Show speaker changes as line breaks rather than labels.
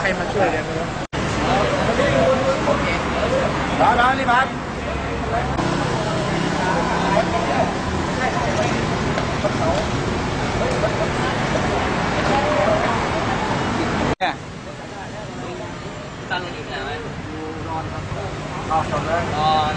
ใครมาช่วยเลยไม่รู้ร้อนร้อนรีบพัดเนี่ย
ตั้งอีกแล้วไหม
เอาจบเลย
ตอน